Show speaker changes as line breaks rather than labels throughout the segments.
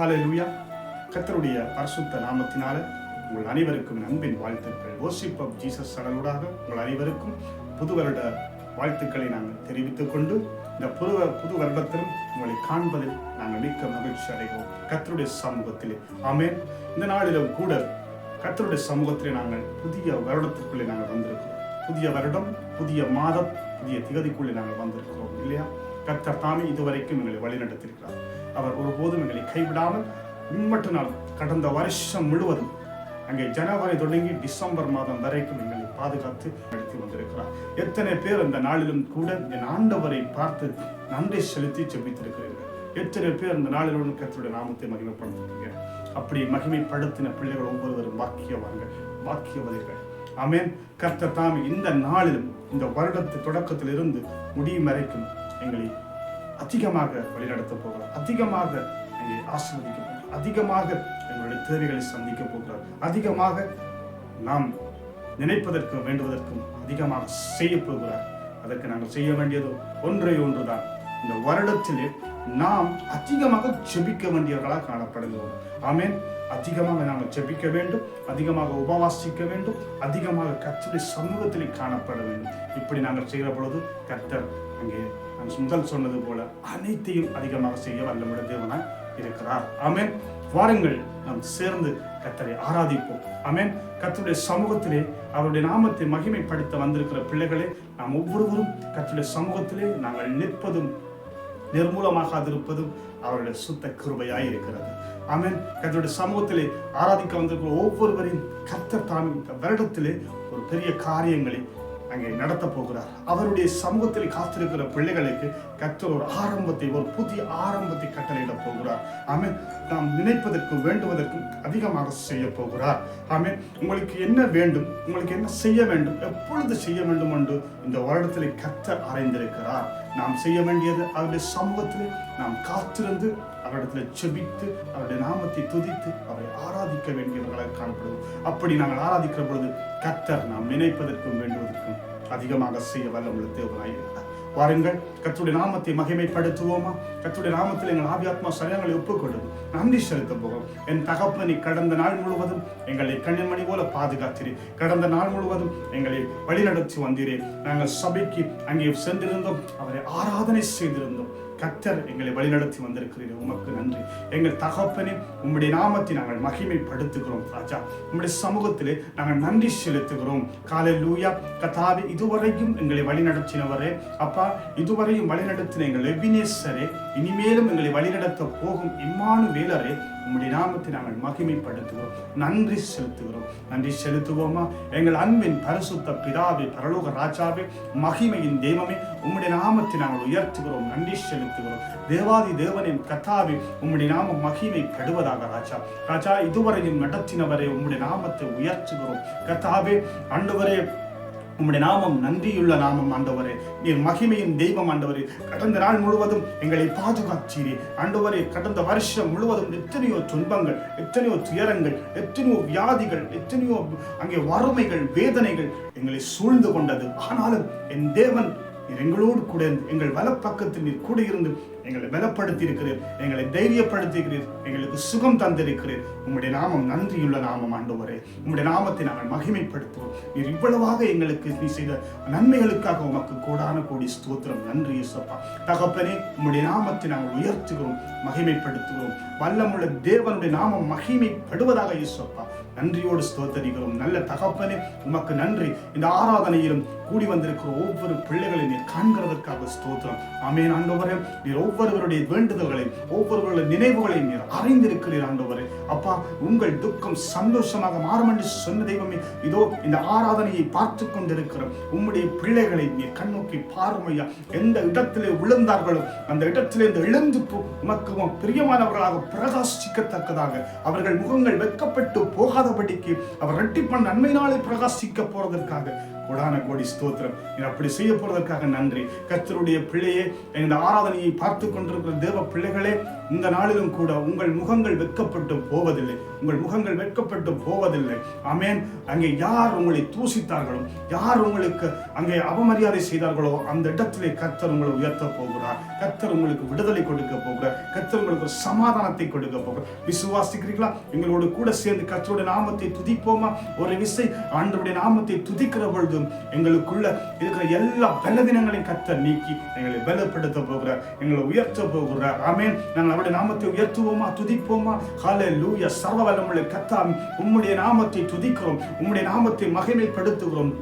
ஹalleluya கர்த்தருடைய பரிசுத்த நாமத்தினால உங்கள் அனைவருக்கும் என் அன்பின் வாழ்த்துக்கள். ஓசிப் ஆஃப் ஜீசஸ் சடலூடாக உங்கள் அனைவருக்கும் புது வருட வாழ்த்துக்களை நாங்கள் தெரிவித்துக் கொண்டு இந்த புது புது வருடத்திலும் உங்களை காண்பதில் நாங்கள் மிக்க மகிழ்ச்சி அடைகிறோம் கர்த்தருடைய சமூகத்திலே. ஆமென் இந்த நாளிலும் கூட கர்த்தருடைய சமூகத்திலே நாங்கள் புதிய வருடத்திற்குள்ளே நாங்கள் வந்திருக்கிறோம். புதிய வருடம் புதிய மாதம் புதிய திகதிக்குள்ளே நாங்கள் வந்திருக்கிறோம். இல்லையா? கர்த்தர் தாமே இதுவரைக்கும் எங்களை வழிநடத்திருக்கிறார் அவர் ஒருபோதும் எங்களை கைவிடாமல் உண்மட்டு நாள் கடந்த வருஷம் முழுவதும் அங்கே ஜனவரி தொடங்கி டிசம்பர் மாதம் வரைக்கும் எங்களை பாதுகாத்து நடத்தி வந்திருக்கிறார். எத்தனை பேர் அந்த நாளிலும் கூட என் ஆண்டவரை பார்த்து நன்றி செலுத்தி செபித்திருக்கிறீர்கள் எத்தனை பேர் அந்த நாளிலும் கத்தருடைய நாமத்தை மகிமைப்படுத்துகிறீங்க அப்படி மகிமைப்படுத்தின பிள்ளைகள் ஒவ்வொருவரும் வாக்கியவான்கள் வாக்கியவதிகள் அமேன் கர்த்தர் தாமே இந்த நாளிலும் இந்த வருடத்து தொடக்கத்திலிருந்து முடியும் வரைக்கும் எங்களை அதிகமாக வழிநடத்த போகிறார். அதிகமாக எங்களை ஆசிர்வதிக்க போகிறார். அதிகமாக எங்களுடைய தேவைகளை சந்திக்க போகிறார். அதிகமாக நாம் நினைப்பதற்கும் வேண்டுவதற்கும் அதிகமாக செய்ய போகிறார். அதற்கு நாங்கள் செய்ய வேண்டியது ஒன்றை ஒன்றுதான். இந்த வருடத்திலே நாம் அதிகமாக செபிக்க வேண்டியவர்களாக காணப்படுகிறோம். ஆமேன். அதிகமாக நாங்கள் ஜெபிக்க வேண்டும். அதிகமாக உபவாசிக்க வேண்டும். அதிகமாக கர்த்தருடைய சமூகத்திலே காணப்பட வேண்டும். இப்படி நாங்கள் செய்கிற பொழுது கர்த்தர் அங்கே முதல் சொன்னது போல அனைத்தையும் அதிகமாக செய்ய வல்லமுடைய தேவனாய் இருக்கிறார். ஆமென். வாருங்கள் நாம் சேர்ந்து கத்தரை ஆராதிப்போம். ஆமென். கர்த்தருடைய சமூகத்திலே அவருடைய நாமத்தை மகிமைப்படுத்த வந்திருக்கிற பிள்ளைகளே நாம் ஒவ்வொருவரும் கர்த்தருடைய சமூகத்திலே நாங்கள் நிற்பதும் நிர்மூலமாகாதிருப்பதும் அவருடைய சுத்த கிருபையாய் இருக்கிறது. ஆமென். கர்த்தருடைய சமூகத்திலே ஆராதிக்க வந்திருக்கிற ஒவ்வொருவரின் கத்த தாமி வருடத்திலே ஒரு பெரிய காரியங்களை அங்கே நடத்த போகிறார். அவருடைய சமூகத்தில் காத்திருக்கிற பிள்ளைகளுக்கு கர்த்தர் ஒரு ஆரம்பத்தை ஒரு புதிய ஆரம்பத்தை கட்டளையிட போகிறார். ஆமே நாம் நினைப்பதற்கு வேண்டுவதற்கும் அதிகமாக செய்ய போகிறார். ஆமே உங்களுக்கு என்ன வேண்டும் உங்களுக்கு என்ன செய்ய வேண்டும் எப்பொழுது செய்ய வேண்டும் என்று இந்த வருடத்தில் கர்த்தர் அறைந்திருக்கிறார். நாம் செய்ய வேண்டியது அவருடைய சமூகத்தில் நாம் காத்திருந்து அவரிடத்தில் செபித்து அவருடைய நாமத்தை துதித்து அவரை ஆராதிக்க வேண்டியவர்களாக காணப்படுவோம். அப்படி நாங்கள் ஆராதிக்கிற பொழுது கத்தர் நாம் நினைப்பதற்கும் வேண்டுவதற்கும் அதிகமாக செய்ய வல்லமுள்ள உள்ள இருக்கிறார். வாருங்கள் கத்துடைய நாமத்தை மகிமைப்படுத்துவோமா? கத்துடைய நாமத்தில் எங்கள் ஆவியாத்மா சரியங்களை ஒப்புக்கொள்வது நன்றி செலுத்த போகிறோம் என் தகப்பனை கடந்த நாள் முழுவதும் எங்களை கண்ணின்மணி போல பாதுகாத்திரே. கடந்த நாள் முழுவதும் எங்களை வழிநடத்தி வந்திரே. நாங்கள் சபைக்கு அங்கே சென்றிருந்தோம். அவரை ஆராதனை செய்திருந்தோம். கர்த்தர் எங்களை வழிநடத்தி வந்திருக்கிறீர்கள் உமக்கு நன்றி. எங்கள் தகப்பனே உம்முடைய நாமத்தை நாங்கள் மகிமைப்படுத்துகிறோம் ராஜா. உம்முடைய சமூகத்திலே நாங்கள் நன்றி செலுத்துகிறோம். காலை லூயா கதாவே இதுவரையும் எங்களை வழிநடத்தினவரே. அப்பா இதுவரையும் வழிநடத்தின எங்கள் எபினேசரே இனிமேலும் எங்களை வழிநடத்த போகும் இம்மானு வேலரே உம்முடைய நாமத்தை நாங்கள் மகிமைப்படுத்துகிறோம். நன்றி செலுத்துகிறோம். நன்றி செலுத்துவோமா? எங்கள் அன்பின் பரிசுத்த பிதாவே பரலோக ராஜாவே மகிமையின் தெய்வமே உம்முடைய நாமத்தை நாங்கள் உயர்த்துகிறோம். நன்றி செலுத்துகிறோம். தேவாதி தேவனின் கத்தாவே உம்முடைய நாமம் மகிமைப்படுவதாக ராஜா. ராஜா இதுவரையும் நடத்தினவரே உம்முடைய நாமத்தை உயர்த்துகிறோம். கத்தாவே அன்றுவரே உம்முடைய நாமம் நன்றியுள்ள நாமம் ஆண்டவரே. நீர் மகிமையின் தெய்வம் ஆண்டவரே. கடந்த நாள் முழுவதும் எங்களை பாதுகாத்தீரே. ஆண்டவரே கடந்த வருஷம் முழுவதும் எத்தனையோ துன்பங்கள் எத்தனையோ துயரங்கள் எத்தனையோ வியாதிகள் எத்தனையோ அங்கே வறுமைகள் வேதனைகள் எங்களை சூழ்ந்து கொண்டது. ஆனாலும் என் தேவன் எங்களோடு கூட இருந்து, எங்கள் வலப்பக்கத்தில் நீர் கூட இருந்து எங்களை பலப்படுத்தியிருக்கிறீர். எங்களை தைரியப்படுத்தியிருக்கிறீர். எங்களுக்கு சுகம் தந்திருக்கிறீர். உங்களுடைய நாமம் நன்றியுள்ள நாமம் ஆண்டவரே. உங்களுடைய நாமத்தை நாங்கள் மகிமைப்படுத்துவோம். நீர் இவ்வளவாக எங்களுக்கு நீ செய்த நன்மைகளுக்காக உமக்கு கோடான கோடி ஸ்தோத்திரம். நன்றி இயேசப்பா. தகப்பனே உங்களுடைய நாமத்தை நாங்கள் உயர்த்துகிறோம் மகிமைப்படுத்துகிறோம். வல்லமுள்ள தேவனுடைய நாமம் மகிமைப்படுவதாக இயேசப்பா. நன்றியோடு ஸ்தோத்தரிக்கிறோம். நல்ல தகப்பனே உமக்கு நன்றி. இந்த ஆராதனையிலும் கூடி வந்திருக்கிற ஒவ்வொரு பிள்ளைகளையும் நீர் காண்கிறதற்காக ஸ்தோத்திரம். ஆமேன் ஆண்டவரே. நீர் ஒவ்வொருவருடைய வேண்டுதல்களையும் ஒவ்வொருவருடைய நினைவுகளையும் நீர் அறிந்திருக்கிறீர் ஆண்டவரே. அப்பா உங்கள் துக்கம் சந்தோஷமாக மாறும் என்று சொன்ன தெய்வமே இதோ இந்த ஆராதனையை பார்த்து கொண்டிருக்கிறோம் உம்முடைய பிள்ளைகளை நீர் கண்ணோக்கி பார்மையா எந்த இடத்திலே விழுந்தார்களோ அந்த இடத்திலே இந்த எழுந்து போ- உமக்கு பிரியமானவர்களாக பிரகாசிக்கத்தக்கதாக. அவர்கள் முகங்கள் வெட்கப்பட்டு போகாதபடிக்கு அவர் ரெட்டிப்பன் நன்மையினாலே பிரகாசிக்க போறதற்காக. உடான கோடி ஸ்தோத்திரம். நீர் அப்படி செய்ய போறதற்காக நன்றி. கத்தருடைய பிள்ளையே இந்த ஆராதனையை பார்த்து கொண்டிருக்கிற தேவ பிள்ளைகளே இந்த நாளிலும் கூட உங்கள் முகங்கள் வெட்கப்பட்டு போவதில்லை. உங்கள் முகங்கள் வெட்கப்பட்டு போவதில்லை. அமேன் அங்கே யார் உங்களை தூசித்தார்களோ யார் உங்களுக்கு அங்கே அவமரியாதை செய்தார்களோ அந்த இடத்திலே கத்தர் உங்களை உயர்த்த போகிறார். கத்தர் உங்களுக்கு விடுதலை கொடுக்க போகிறார். கத்தர் உங்களுக்கு ஒரு சமாதானத்தை கொடுக்க போகிறார். விசுவாசிக்கிறீர்களா? எங்களோடு கூட சேர்ந்து கத்தருடைய நாமத்தை துதிப்போமா? ஒரு விசை ஆண்டருடைய நாமத்தை துதிக்கிற பொழுதும் எங்களுக்குள்ள இருக்கிற எல்லா பலவீனங்களையும் கத்தர் நீக்கி எங்களை பலப்படுத்த போகிறார் எங்களை உயர்த்த போகிறார். ஆமென். நாங்கள் அவருடைய நாமத்தை உயர்த்துவோமா? துதிப்போமா? காலை லூயா சர்வ வல்லமுள்ள கத்தாம். உம்முடைய நாமத்தை துதிக்கிறோம். உம்முடைய நாமத்தை மகிமைப்படுத்துகிறோம்.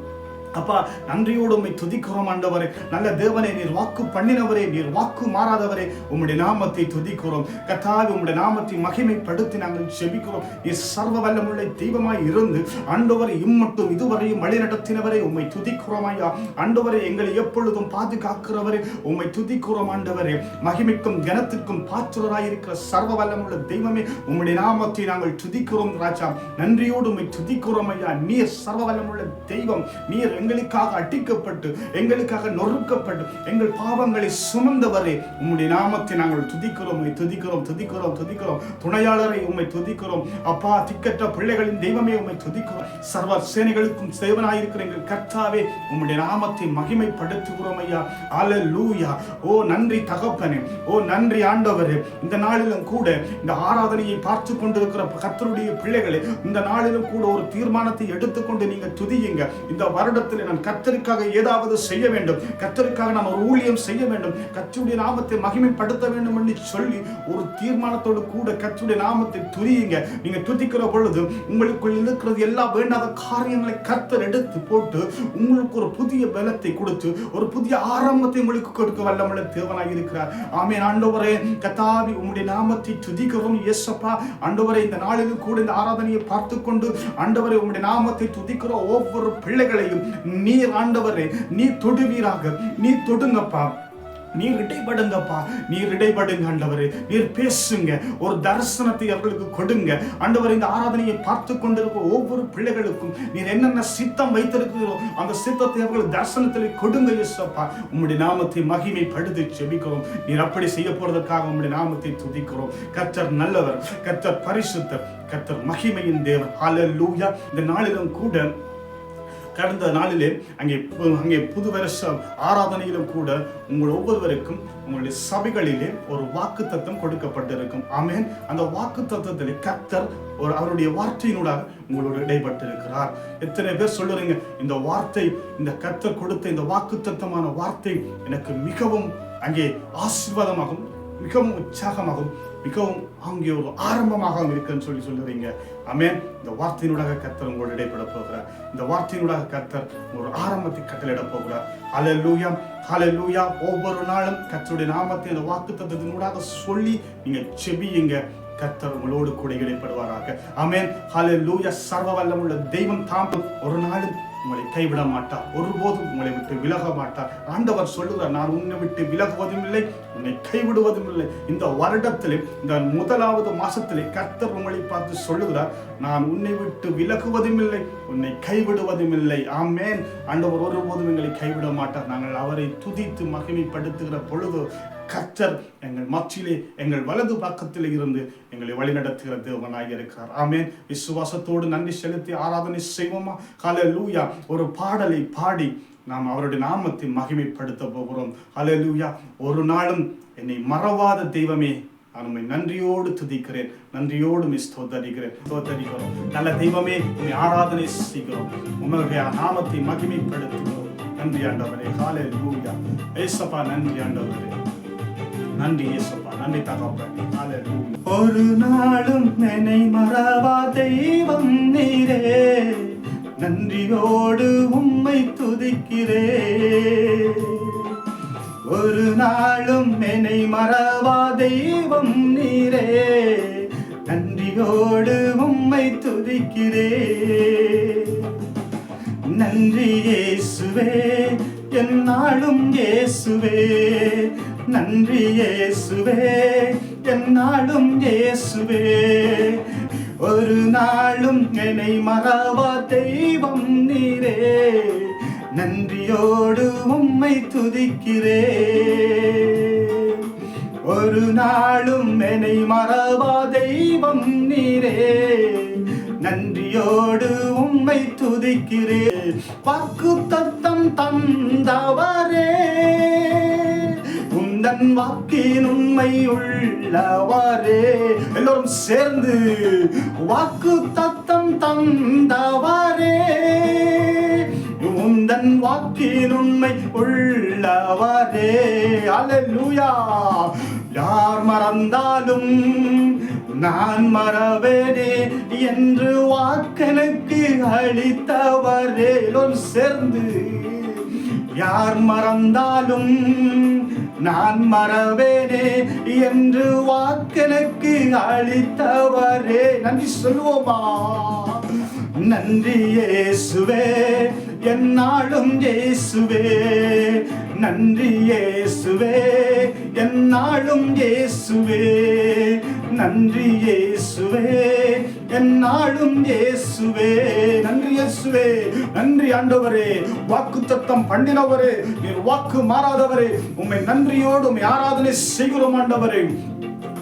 அப்பா நன்றியோடு உண்மை துதிக்கிறோம் ஆண்டவரே. நல்ல தேவனை நீர் வாக்கு பண்ணினவரே நீர் வாக்கு மாறாதவரே. உம்முடைய நாமத்தை துதிக்கிறோம். கத்தாவி உம்முடைய நாமத்தை மகிமைப்படுத்தி நாங்கள் செபிக்கிறோம் நீர் சர்வ வல்லமுள்ள தெய்வமாய் இருந்து ஆண்டவரை இம்மட்டும் இதுவரையும் வழி நடத்தினவரே உம்மை துதிக்கிறோம் ஐயா. ஆண்டவரை எங்களை எப்பொழுதும் பாதுகாக்கிறவரே உம்மை துதிக்கிறோம் ஆண்டவரே. மகிமைக்கும் கனத்திற்கும் பாத்திரராய் சர்வ வல்லமுள்ள தெய்வமே உம்முடைய நாமத்தை நாங்கள் துதிக்கிறோம் ராஜா. நன்றியோடு உம்மை துதிக்கிறோம் ஐயா. நீர் சர்வ வல்லமுள்ள தெய்வம் நீர் எங்களுக்காக அடிக்கப்பட்டு எங்களுக்காக நொறுக்கப்பட்டு எங்கள் பாவங்களை சுமந்தவரே உம்முடைய நாமத்தை நாங்கள் துதிக்கிறோம் உம்மை துதிக்கிறோம் துதிக்கிறோம் துதிக்கிறோம். துணையாளரை உம்மை துதிக்கிறோம். அப்பா திக்கற்ற பிள்ளைகளின் தெய்வமே உம்மை துதிக்கிறோம். சர்வ சேனைகளுக்கும் சேவனாயிருக்கிற எங்கள் கர்த்தாவே உம்முடைய நாமத்தை மகிமைப்படுத்துகிறோம் ஐயா. அல லூயா ஓ நன்றி தகப்பனே. ஓ நன்றி ஆண்டவரே. இந்த நாளிலும் கூட இந்த ஆராதனையை பார்த்து கொண்டிருக்கிற கர்த்தருடைய பிள்ளைகளே இந்த நாளிலும் கூட ஒரு தீர்மானத்தை எடுத்துக்கொண்டு நீங்க துதியுங்க. இந்த நேரத்தில் நான் கர்த்தருக்காக ஏதாவது செய்ய வேண்டும். கத்தருக்காக நாம் ஒரு ஊழியம் செய்ய வேண்டும். கத்தருடைய நாமத்தை மகிமைப்படுத்த வேண்டும் என்று சொல்லி ஒரு தீர்மானத்தோடு கூட கத்தருடைய நாமத்தை துரியுங்க நீங்க துதிக்கிற பொழுது உங்களுக்குள் இருக்கிறது எல்லா வேண்டாத காரியங்களை கத்தர் எடுத்து போட்டு உங்களுக்கு ஒரு புதிய பலத்தை கொடுத்து ஒரு புதிய ஆரம்பத்தை உங்களுக்கு கொடுக்க வல்லமுள்ள தேவனாக இருக்கிறார். ஆமே ஆண்டவரே கத்தாவி உங்களுடைய நாமத்தை துதிக்கிறோம் எஸ்அப்பா ஆண்டவரே இந்த நாளிலும் கூட இந்த ஆராதனையை பார்த்து கொண்டு ஆண்டவரை உங்களுடைய நாமத்தை துதிக்கிற ஒவ்வொரு பிள்ளைகளையும் நீர் ஆண்டவரே நீ தொடுவீராக நீ தொடுங்கப்பா. நீர் இடைப்படுங்கப்பா நீர் இடைப்படுங்க ஆண்டவரே. நீர் பேசுங்க ஒரு தரிசனத்தை அவர்களுக்கு கொடுங்க. ஆண்டவர் இந்த ஆராதனையை பார்த்து கொண்டிருக்க ஒவ்வொரு பிள்ளைகளுக்கும் நீர் என்னென்ன சித்தம் வைத்திருக்கிறோ அந்த சித்தத்தை அவர்கள் தரிசனத்தில் கொடுங்க யேசப்பா உம்முடைய நாமத்தை மகிமைப்படுத்தி செபிக்கிறோம் நீர் அப்படி செய்ய போறதுக்காக உம்முடைய நாமத்தை துதிக்கிறோம். கத்தர் நல்லவர் கத்தர் பரிசுத்தர் கத்தர் மகிமையின் தேவர் ஹalleluya இந்த நாளிலும் கூட கடந்த நாளிலே அங்கே அங்கே புது வருஷ ஆராதனையிலும் கூட உங்கள் ஒவ்வொருவருக்கும் உங்களுடைய சபைகளிலே ஒரு வாக்கு தத்துவம் கொடுக்கப்பட்டிருக்கும். ஆமேன். அந்த வாக்கு தத்தத்திலே கர்த்தர் ஒரு அவருடைய வார்த்தையினூடாக உங்களோடு இடைப்பட்டிருக்கிறார். எத்தனை பேர் சொல்லுறீங்க இந்த வார்த்தை இந்த கர்த்தர் கொடுத்த இந்த வாக்கு தத்தமான வார்த்தை எனக்கு மிகவும் அங்கே ஆசீர்வாதமாகும் மிகவும் உற்சாகமாகும் மிகவும் அங்கே ஒரு ஆரம்பமாக இருக்குன்னு சொல்லி சொல்லுறீங்க. ஆமென். இந்த வார்த்தையினூடாக கத்தர் உங்களோட இடைப்பட போகிறார். இந்த வார்த்தையினுடாக கத்தர் ஒரு ஆரம்பத்தை கட்டளையிட போகிறார். ஹalleluya லூயா ஒவ்வொரு நாளும் கத்தருடைய நாமத்தை இந்த வாக்கு தத்துவத்தினூடாக சொல்லி நீங்கள் செபியுங்க. கத்தர் உங்களோடு கூட இடைப்படுவாராக. ஆமென். லூயா சர்வ வல்லமுள்ள தெய்வம் தாம்பு ஒரு நாளும் உங்களை கைவிட மாட்டார். ஒருபோதும் உங்களை விட்டு விலக மாட்டார். ஆண்டவர் சொல்லுகிறார் நான் உன்னை விட்டு விலகுவதும் இல்லை உன்னை கைவிடுவதும் இல்லை. இந்த வருடத்திலே இந்த முதலாவது மாசத்திலே கர்த்தர் உங்களை பார்த்து சொல்லுகிறார் நான் உன்னை விட்டு விலகுவதும் இல்லை உன்னை கைவிடுவதும் இல்லை. ஆமேன். ஆண்டவர் ஒருபோதும் எங்களை கைவிட மாட்டார். நாங்கள் அவரை துதித்து மகிமைப்படுத்துகிற பொழுது கர்த்தர் எங்கள் மத்தியிலே எங்கள் வலது பக்கத்தில் இருந்து எங்களை வழிநடத்துகிற தேவனாக இருக்கிறார். ஆமேன். விசுவாசத்தோடு நன்றி செலுத்தி ஆராதனை செய்வோமா? ஹalleluya. ஒரு பாடலை பாடி நாம் அவருடைய நாமத்தை மகிமைப்படுத்த போகிறோம். அலலூயா ஒரு நாளும் என்னை மறவாத தெய்வமே நான் உண்மை நன்றியோடு துதிக்கிறேன். நன்றியோடு மிஸ் தோத்தரிக்கிறேன் தோத்தரிக்கிறோம் நல்ல தெய்வமே உண்மை ஆராதனை செய்கிறோம். உங்களுடைய நாமத்தை மகிமைப்படுத்துகிறோம் நன்றி ஆண்டவரே. ஹalleluya. ஏசப்பா நன்றி ஆண்டவரே. நன்றி இயேசுப்பா. நன்றி தகப்பட்டி ஒரு நாளும் நினை மறவா தெய்வம் நீரே. நன்றியோடு உம்மை துதிக்கிறே. ஒரு நாளும் என்னை மறவா தெய்வம் நீரே. நன்றியோடு உம்மை துதிக்கிறே. நன்றி இயேசுவே நாளும் இயேசுவே. நன்றி இயேசுவே என்னாலும் இயேசுவே. ஒரு நாளும் என்னை மறவா தெய்வம் நீரே. நன்றியோடு உம்மை துதிக்கிறே. ஒரு நாளும் என்னை மறவா தெய்வம் நீரே. நன்றியோடு உம்மை துதிக்கிறே. பக்கு தத்தம் தந்தவரே. உந்தன் வாக்கின் உண்மை உள்ளவரே. எல்லோரும் சேர்ந்து வாக்கு தத்தம் தந்தவரே. உந்தன் வாக்கின் உண்மை உள்ளவரே. அலலுயா யார் மறந்தாலும் நான் மறவேனே என்று வாக்கனுக்கு அளித்தவரே. எல்லோரும் சேர்ந்து யார் மறந்தாலும் நான் மறவேனே என்று வாக்கனுக்கு அளித்தவரே. நன்றி சொல்லுவோமா? நன்றி இயேசுவே என்னாலும் இயேசுவே. நன்றி இயேசுவே என்னாலும் இயேசுவே. நன்றி இயேசுவே. என்னாலும் இயேசுவே. நன்றி இயேசுவே. நன்றி ஆண்டவரே. வாக்கு தத்தம் பண்ணினவரே. நீர் வாக்கு மாறாதவரே. உண்மை நன்றியோடு உண்மை ஆராதனை செய்கிறோம் ஆண்டவரே.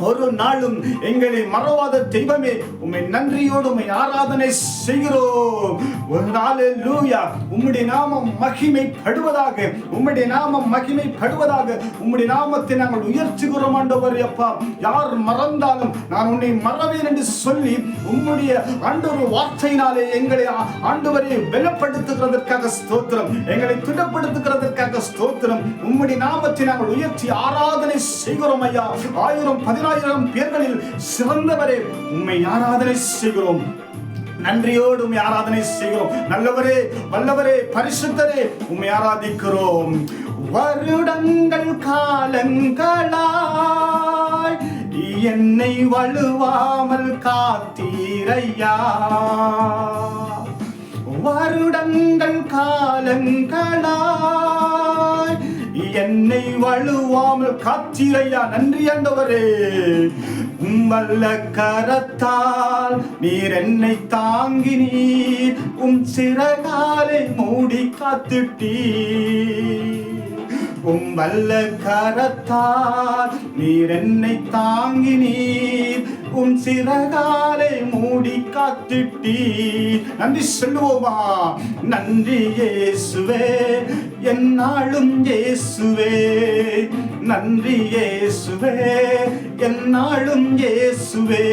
ஒரு நாளும் எங்களை மறவாத தெய்வமே உம்மை நன்றியோடு உம்மை ஆராதனை செய்கிறோம். ஒரு நாள் லூயா உம்முடைய நாமம் மகிமைப்படுவதாக உம்முடைய நாமம் மகிமைப்படுவதாக உம்முடைய நாமத்தை நாங்கள் உயர்த்துகிறோம் ஆண்டவர் அப்பா. யார் மறந்தாலும் நான் உன்னை மறவேன் என்று சொல்லி உம்முடைய ஆண்டவர் வார்த்தையினாலே எங்களை ஆண்டவரை பலப்படுத்துகிறதற்காக ஸ்தோத்திரம். எங்களை திடப்படுத்துகிறதற்காக ஸ்தோத்திரம். உம்முடைய நாமத்தை நாங்கள் உயர்த்தி ஆராதனை செய்கிறோம் ஐயா. ஆயிரம் பதினாயிரம் பேர்களில் சிறந்தவரே. உண்மை ஆராதனை செய்கிறோம். நன்றியோடு உண்மை ஆராதனை செய்கிறோம். நல்லவரே வல்லவரே பரிசுத்தரே உண்மை ஆராதிக்கிறோம். வருடங்கள் காலங்களாய் என்னை வலுவாமல் காத்தீரையா. வருடங்கள் காலங்களாய் என்னை வலுவாமல் காத்திரையா நன்றி ஆண்டவரே. உம்மல்ல கரத்தால் நீர் என்னை தாங்கி நீர் உம் சிறகாலை மூடி காத்துட்டீர். உம் வல்ல கரத்தால் நீர் என்னை தாங்கி நீர் உம் சிறகாலை மூடி காத்திட்டீர். நன்றி சொல்லுவோமா? நன்றி இயேசுவே. என்னாலும் இயேசுவே. நன்றி இயேசுவே. என்னாலும் இயேசுவே.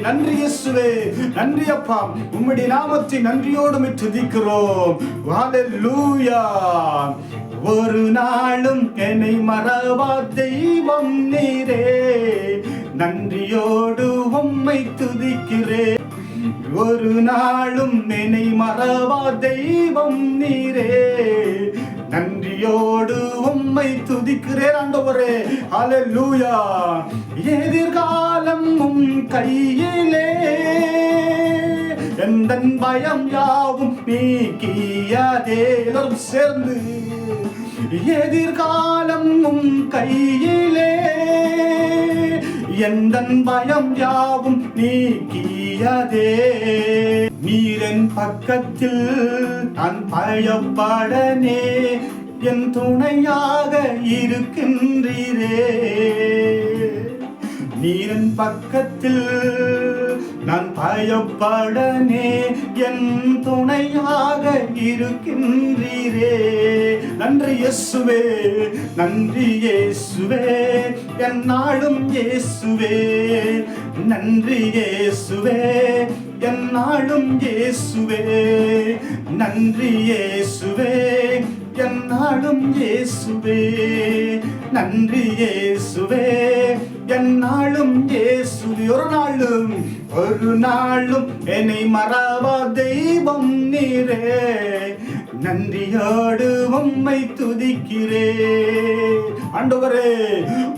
நன்றி இயேசுவே. நன்றி அப்பா. உம்முடைய நாமத்தை நன்றியோடு துதிக்கிறோம் ஹalleluya. ஒரு நாளும் என்னை மறவா தெய்வம் நீரே. நன்றியோடு உம்மை துதிக்கிறேன் ஒரு நாளும் என்னை மறவா தெய்வம் நீரே. நன்றியோடு உம்மை துதிக்கிறேன் ஆண்டவரே. ஹalleluya. எதிர்காலம் உம் கையிலே. எந்தன் பயம் யாவும் நீக்கியதே எல்லாரும் சேர்ந்து எதிர்காலம் உம் கையிலே. எந்தன் பயம் யாவும் நீக்கியதே. நீரன் பக்கத்தில் நான் பயப்படனே. என் துணையாக இருக்கின்றீரே. நீரன் பக்கத்தில் நான் பயப்படனே என் துணையாக இருக்கின்றீரே. நன்றி இயேசுவே நன்றி இயேசுவே என் நாளும் இயேசுவே. நன்றி இயேசுவே என் நாளும் இயேசுவே. நன்றி இயேசுவே என்னாலும் இயேசுவே. நன்றி இயேசுவே. என்னாலும் இயேசுவே. ஒரு நாளும் ஒரு நாளும் என்னை மறவா தெய்வம் நீரே. நன்றியோடு உம்மை துதிக்கிறே. ஆண்டவரே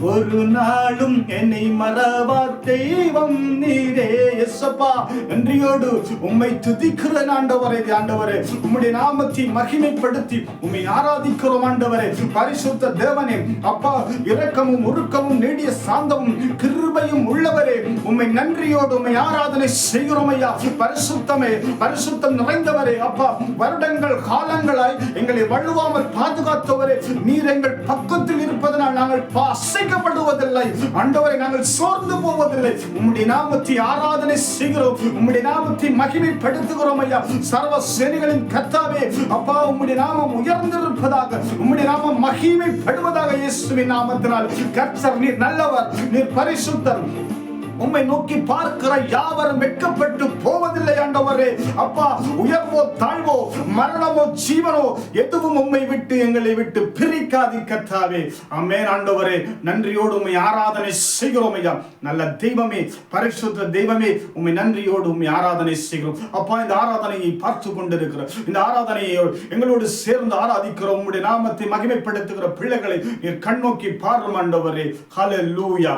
ஒரு நாளும் என்னை மறவார் தெய்வம் நீரே. எஸ்ஸப்பா நன்றியோடு உம்மை துதிக்கிறேன் ஆண்டவரே ஆண்டவரே. உம்முடைய நாமத்தை மகிமைப்படுத்தி உம்மை ஆராதிக்கிறோம் ஆண்டவரே. பரிசுத்த தேவனே அப்பா இரக்கமும் உருக்கமும் நீடிய சாந்தமும் கிருபையும் உள்ளவரே. உம்மை நன்றியோடு உம்மை ஆராதனை செய்கிறோம் ஐயா. பரிசுத்தமே பரிசுத்தம் நிறைந்தவரே அப்பா. வருடங்கள் கால காலங்களாய் எங்களை வள்ளுவாமல் பாதுகாத்தவரே நீர் எங்கள் பக்கத்தில் இருப்பதனால் நாங்கள் அசைக்கப்படுவதில்லை ஆண்டவரை நாங்கள் சோர்ந்து போவதில்லை. உம்முடைய நாமத்தை ஆராதனை செய்கிறோம். உம்முடைய நாமத்தை மகிமைப்படுத்துகிறோம் ஐயா. சர்வ சேனைகளின் கத்தாவே அப்பா உம்முடைய நாமம் உயர்ந்திருப்பதாக உம்முடைய நாமம் மகிமைப்படுவதாக இயேசுவின் நாமத்தினால் கர்த்தர் நீர் நல்லவர் நீர் பரிசுத்தர். உம்மை நோக்கி பார்க்கிற யாவரும் வெட்கப்பட்டு போவதில்லை ஆண்டவரே. அப்பா உயர்வோ தாழ்வோ மரணமோ ஜீவனோ எதுவும் உம்மை விட்டு எங்களை விட்டு பிரிக்காதி கத்தாவே அம்மே ஆண்டவரே. நன்றியோடு உம்மை ஆராதனை செய்கிறோம் ஐயா. நல்ல தெய்வமே பரிசுத்த தெய்வமே உம்மை நன்றியோடு உண்மை ஆராதனை செய்கிறோம். அப்பா இந்த ஆராதனையை பார்த்து கொண்டிருக்கிற இந்த ஆராதனையை எங்களோடு சேர்ந்து ஆராதிக்கிற உம்முடைய நாமத்தை மகிமைப்படுத்துகிற பிள்ளைகளை நீர் கண்ணோக்கி பாரும் ஆண்டவரே. ஹalleluya.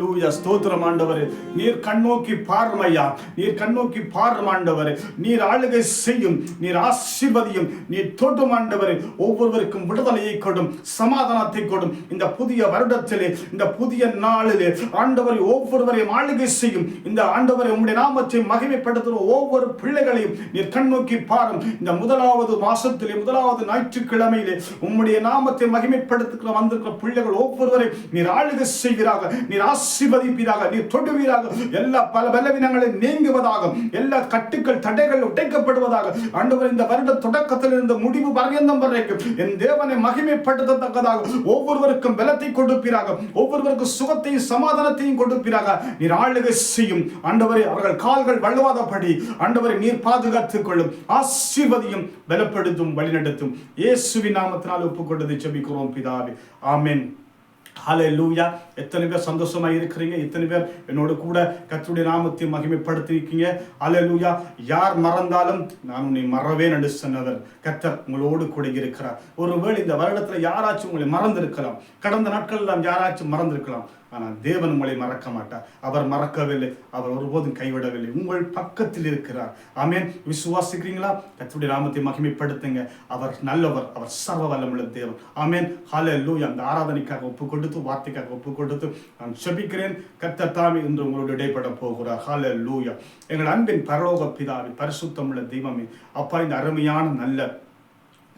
லூயா ஸ்தோத்திரம் ஆண்டவரே நீர் கண்ணோக்கி பாரும் ஐயா நீர் கண்ணோக்கி பாரும் ஆண்டவரே. நீர் ஆளுகை செய்யும் நீர் ஆசிர்வதியும் நீர் தோட்டும் ஆண்டவரே. ஒவ்வொருவருக்கும் விடுதலையை கொடும் சமாதானத்தை கொடும். இந்த புதிய வருடத்திலே இந்த புதிய நாளிலே ஆண்டவரை ஒவ்வொருவரையும் ஆளுகை செய்யும். இந்த ஆண்டவரை உங்களுடைய நாமத்தை மகிமைப்படுத்துகிற ஒவ்வொரு பிள்ளைகளையும் நீர் கண்ணோக்கி பாரும். இந்த முதலாவது மாசத்திலே முதலாவது ஞாயிற்றுக்கிழமையிலே உம்முடைய நாமத்தை மகிமைப்படுத்துகிற வந்திருக்கிற பிள்ளைகள் ஒவ்வொருவரை நீர் ஆளுகை செய்வீராக நீர் ஆசிர்வதிப்பீராக நீர் தொடுவீராக எல்லா பல பலவீனங்களை நீங்குவதாக எல்லா கட்டுக்கள் தடைகள் உடைக்கப்படுவதாக. ஆண்டவர் இந்த வருட தொடக்கத்தில் இருந்த முடிவு பர்யந்தம் வரைக்கும் என் தேவனை மகிமைப்படுத்தத்தக்கதாக ஒவ்வொருவருக்கும் பலத்தை கொடுப்பீராக. ஒவ்வொருவருக்கும் சுகத்தையும் சமாதானத்தையும் கொடுப்பீராக. நீர் ஆளுகை செய்யும். ஆண்டவரை அவர்கள் கால்கள் வள்ளுவாதபடி ஆண்டவரை நீர் பாதுகாத்துக் கொள்ளும். ஆசீர்வதியும் பலப்படுத்தும் வழிநடத்தும். இயேசுவின் நாமத்தினால் ஒப்புக்கொண்டதை செபிக்கிறோம் பிதாவே. ஆமென். ஹalleluya எத்தனை பேர் சந்தோஷமாக இருக்கிறீங்க? எத்தனை பேர் என்னோட கூட கத்துடைய நாமத்தை மகிமைப்படுத்திருக்கீங்க லூயா யார் மறந்தாலும் நான் உன்னை மறவே நடு சொன்னவர் கத்தர் உங்களோடு கூட இருக்கிறார். ஒருவேளை இந்த வருடத்தில் யாராச்சும் உங்களை மறந்திருக்கலாம். கடந்த நாட்கள் எல்லாம் யாராச்சும் மறந்திருக்கலாம். ஆனால் தேவன் உங்களை மறக்க மாட்டார். அவர் மறக்கவில்லை. அவர் ஒருபோதும் கைவிடவில்லை. உங்கள் பக்கத்தில் இருக்கிறார். ஆமேன். விசுவாசிக்கிறீங்களா? கத்துடைய நாமத்தை மகிமைப்படுத்துங்க. அவர் நல்லவர். அவர் சர்வ வல்லமுள்ள தேவன். ஆமென். ஹalleluya. அந்த ஆராதனைக்காக ஒப்பு கொடுத்து வார்த்தைக்காக ஒப்பு கொடுத்து நான் செபிக்கிறேன். கர்த்தர் தாமே இன்று உங்களோடு இடைப்பட போகிறார். ஹalleluya. எங்கள் அன்பின் பரலோக பிதாவி பரிசுத்தமுள்ள தெய்வமே அப்பா இந்த அருமையான நல்ல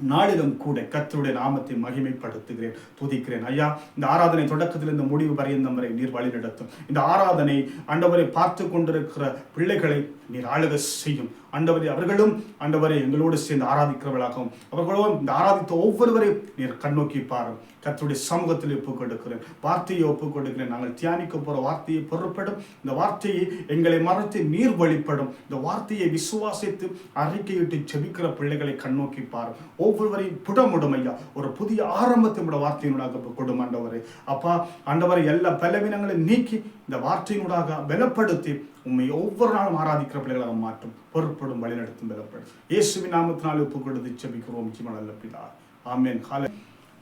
நாளிலும் கூட கத்தருடைய நாமத்தை மகிமைப்படுத்துகிறேன். துதிக்கிறேன். ஐயா இந்த ஆராதனை தொடக்கத்தில் இந்த முடிவு பரியந்தம் வரை நீர் வழி நடத்தும் இந்த ஆராதனை ஆண்டவரை பார்த்து கொண்டிருக்கிற பிள்ளைகளை நீர் ஆளுக செய்யும். ஆண்டவரை அவர்களும் ஆண்டவரை எங்களோடு சேர்ந்து ஆராதிக்கிறவர்களாகவும் அவர்களும் இந்த ஆராதித்த ஒவ்வொருவரையும் நீர் கண்ணோக்கி பாரு. கர்த்தருடைய சமூகத்தில் ஒப்புக் கொடுக்கிறேன். வார்த்தையை ஒப்புக் கொடுக்கிறேன். நாங்கள் தியானிக்க போற வார்த்தையை பொருட்படும் இந்த வார்த்தையை எங்களை மறந்து நீர் வழிபடும். இந்த வார்த்தையை விசுவாசித்து அறிக்கையிட்டு செபிக்கிற பிள்ளைகளை கண்ணோக்கி பாரும் ஒவ்வொருவரையும் புடமுடும் ஐயா. ஒரு புதிய ஆரம்பத்தை உடைய வார்த்தையினூடாக கொடும் அப்பா ஆண்டவரை எல்லா பலவீனங்களையும் நீக்கி இந்த வார்த்தையினூடாக பலப்படுத்தி உண்மை ஒவ்வொரு நாளும் ஆராதிக்கிற பிள்ளைகளாக மாற்றும். பொருட்படும் வழிநடத்தும் பலப்படும் இயேசுவின் நாமத்தினால் ஒப்பு கொடுத்து செபிக்கிறோம் ஜீவனல்ல பிதா. ஆமேன். கால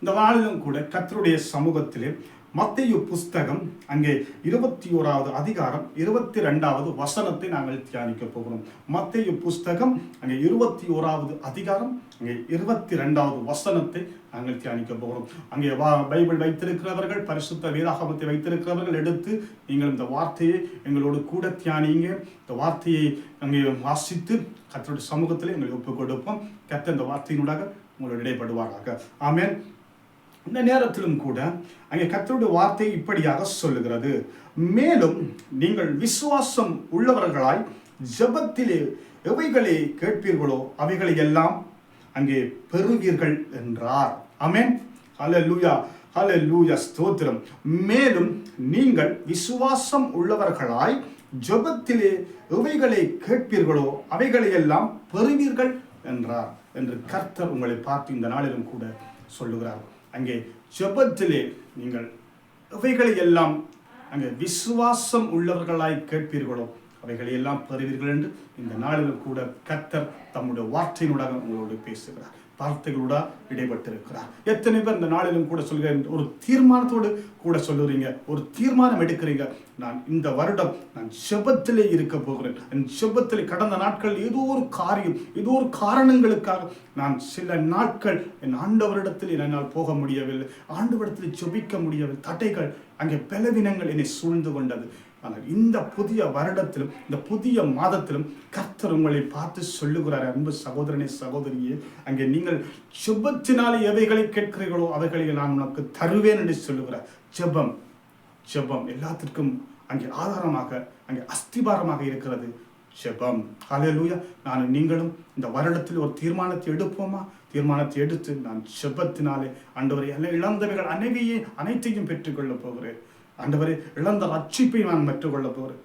இந்த நாளிலும் கூட கத்தருடைய சமூகத்திலே மத்திய புஸ்தகம் அங்கே இருபத்தி ஓராவது அதிகாரம் இருபத்தி ரெண்டாவது வசனத்தை நாங்கள் தியானிக்க போகிறோம். மத்திய புஸ்தகம் அங்கே இருபத்தி ஓராவது அதிகாரம் அங்கே இருபத்தி ரெண்டாவது வசனத்தை நாங்கள் தியானிக்க போகிறோம். அங்கே வா பைபிள் வைத்திருக்கிறவர்கள் பரிசுத்த வேதாகமத்தை வைத்திருக்கிறவர்கள் எடுத்து நீங்கள் இந்த வார்த்தையை எங்களோடு கூட தியானிங்க. இந்த வார்த்தையை அங்கே வாசித்து கத்தருடைய சமூகத்தில் எங்களை ஒப்புக் கொடுப்போம் கத்த இந்த வார்த்தையினூடாக உங்களோட இடைப்படுவாராக. ஆமேன். இந்த நேரத்திலும் கூட அங்கே கத்தருடைய வார்த்தை இப்படியாக சொல்லுகிறது. மேலும் நீங்கள் விசுவாசம் உள்ளவர்களாய் ஜெபத்திலே எவைகளை கேட்பீர்களோ அவைகளை எல்லாம் அங்கே பெறுவீர்கள் என்றார். அமீன் அல லூயா ஹல லூயா ஸ்தோத்திரம். மேலும் நீங்கள் விசுவாசம் உள்ளவர்களாய் ஜெபத்திலே எவைகளை கேட்பீர்களோ அவைகளை எல்லாம் பெறுவீர்கள் என்றார் என்று கர்த்தர் உங்களை பார்த்து இந்த நாளிலும் கூட சொல்லுகிறார். அங்கே ஜெபத்திலே நீங்கள் இவைகளை எல்லாம் அங்கே விசுவாசம் உள்ளவர்களாய் கேட்பீர்களோ? அவைகளை எல்லாம் பெறுவீர்கள் என்று இந்த நாளிலும் கூட கத்தர் தம்முடைய வார்த்தையினுடன் உங்களோடு பேசுகிறார். வார்த்தைகளோட இடைப்பட்டிருக்கிறார். எத்தனை பேர் இந்த நாளிலும் கூட சொல்கிறேன் ஒரு தீர்மானத்தோடு கூட சொல்லுறீங்க ஒரு தீர்மானம் எடுக்கிறீங்க. நான் இந்த வருடம் நான் செபத்திலே இருக்க போகிறேன். என் செபத்திலே கடந்த நாட்கள் ஏதோ ஒரு காரியம் ஏதோ ஒரு காரணங்களுக்காக நான் சில நாட்கள் என் ஆண்டவரிடத்தில் என்னால் போக முடியவில்லை. ஆண்டவரிடத்தில் செபிக்க முடியவில்லை. தட்டைகள் அங்கே பலவீனங்கள் என்னை சூழ்ந்து கொண்டது. ஆனால் இந்த புதிய வருடத்திலும் இந்த புதிய மாதத்திலும் கர்த்தர் உங்களை பார்த்து சொல்லுகிறார். அன்பு சகோதரனே சகோதரியே அங்கே நீங்கள் சுபத்தினாலே எவைகளை கேட்கிறீர்களோ அவைகளை நான் உனக்கு தருவேன் என்று சொல்லுகிறார். ஜெபம் ஜெபம் எல்லாத்திற்கும் அங்கே ஆதாரமாக அங்கே அஸ்திபாரமாக இருக்கிறது. ஜெபம். ஹalleluya. நான் நீங்களும் இந்த வருடத்தில் ஒரு தீர்மானத்தை எடுப்போமா? தீர்மானத்தை எடுத்து நான் செபத்தினாலே ஆண்டவரை இழந்தவைகள் அனைவையே அனைத்தையும் பெற்றுக்கொள்ளப் போகிறேன். ஆண்டவரே இழந்த ரட்சிப்பை நான் பெற்றுக்கொள்ளப் போகிறேன்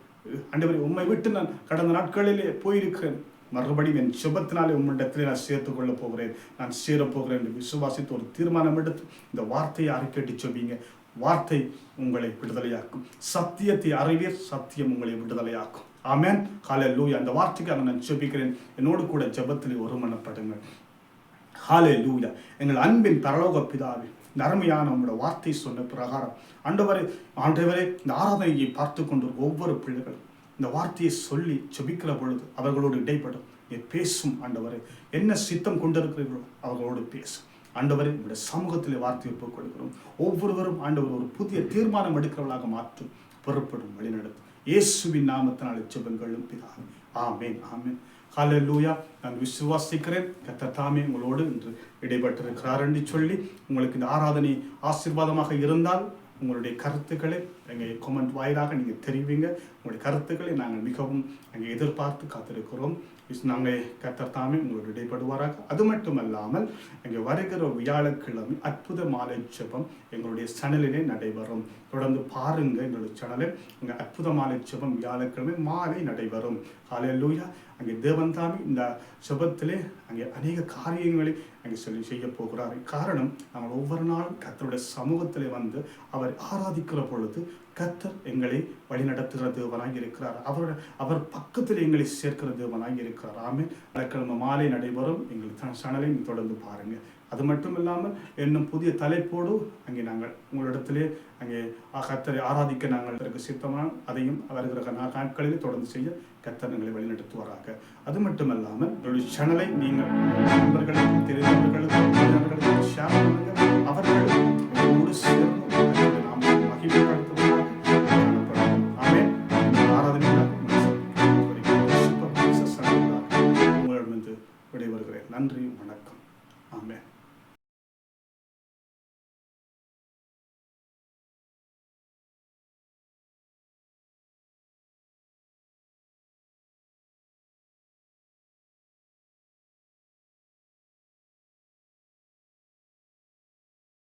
ஆண்டவரே உம்மை விட்டு நான் கடந்த நாட்களிலே போயிருக்கிறேன். மறுபடியும் என் சுபத்தினாலே உம்மிடத்திலே நான் சேர்த்து கொள்ளப் போகிறேன். நான் சேரப்போகிறேன் என்று விசுவாசித்து ஒரு தீர்மானம் எடுத்து இந்த வார்த்தையை அறிக்கட்டி சொல்வீங்க. வார்த்தை உங்களை விடுதலையாக்கும். சத்தியத்தை அறிவீர் சத்தியம் உங்களை விடுதலையாக்கும். ஆமேன். ஹாலே லூயா அந்த வார்த்தைக்காக நான் ஜெபிக்கிறேன். என்னோடு கூட ஜெபத்தில் ஒருமனப்படுங்கள். லூயா எங்கள் அன்பின் பரலோக பிதாவே இந்த அருமையான உங்களோட வார்த்தை சொன்ன பிரகாரம் ஆண்டவரை ஆண்டவரே இந்த ஆராதனையை பார்த்து கொண்டு ஒவ்வொரு பிள்ளைகளும் இந்த வார்த்தையை சொல்லி செபிக்கிற பொழுது அவர்களோடு இடைப்படும். நீ பேசும் ஆண்டவரே. என்ன சித்தம் கொண்டிருக்கிறீர்களோ அவர்களோடு பேசும் ஆண்டவரே உங்களுடைய சமூகத்தில் வார்த்தை ஒப்புக் கொடுக்கிறோம். ஒவ்வொருவரும் ஆண்டவர் ஒரு புதிய தீர்மானம் எடுக்கிறவர்களாக மாற்றும் புறப்படும் வழிநடத்தும் இயேசுவின் நாமத்தினால் செபங்களும் பிதாவே. ஆமேன் ஆமேன். ஹalleluya நான் விசுவாசிக்கிறேன். கர்த்தர் தாமே உங்களோடு இன்று இடைபட்டிருக்கிறார் என்று சொல்லி உங்களுக்கு இந்த ஆராதனை ஆசீர்வாதமாக இருந்தால் உங்களுடைய கருத்துக்களை எங்கள் கமெண்ட் வாயிலாக நீங்கள் தெரிவிங்க. உங்களுடைய கருத்துக்களை நாங்கள் மிகவும் அங்கே எதிர்பார்த்து காத்திருக்கிறோம். இஸ் நாங்கள் கர்த்தர் தாமே உங்களோடு இடைப்படுவாராக. அது மட்டுமல்லாமல் அங்கே வருகிற வியாழக்கிழமை அற்புத மாலை ஜெபம் எங்களுடைய சேனலிலே நடைபெறும். தொடர்ந்து பாருங்க எங்களுடைய சேனலில் எங்கள் அற்புத மாலை ஜெபம் வியாழக்கிழமை மாலை நடைபெறும். காலையில் லூயா அங்கே தேவன் தாமே இந்த சுபத்திலே அங்கே அநேக காரியங்களை அங்கே சொல்லி செய்ய போகிறார். காரணம் நாங்கள் ஒவ்வொரு நாளும் கத்தருடைய சமூகத்திலே வந்து அவர் ஆராதிக்கிற பொழுது கத்தர் எங்களை வழிநடத்துகிற தேவனாய் இருக்கிறார். அவர் அவர் பக்கத்தில் எங்களை சேர்க்கிற தேவனாய் இருக்கிறார். ஆமே வழக்கிழமை மாலை நடைபெறும். எங்கள் சேனலை நீங்கள் தொடர்ந்து பாருங்க. அது மட்டும் இல்லாமல் இன்னும் புதிய தலைப்போடு அங்கே நாங்கள் உங்களிடத்திலே அங்கே கத்தரை ஆராதிக்க நாங்கள் இதற்கு சித்தமாக அதையும் வருகிற நாட்களிலே தொடர்ந்து செய்ய கத்தர் எங்களை வழிநடத்துவாராக. அது மட்டுமல்லாமல் என்னுடைய சேனலை நீங்கள் நண்பர்களுக்கும் தெரிந்தவர்களுக்கும் உறவினர்களுக்கும் ஷேர் பண்ணுங்க. அவர்கள் உங்களோடு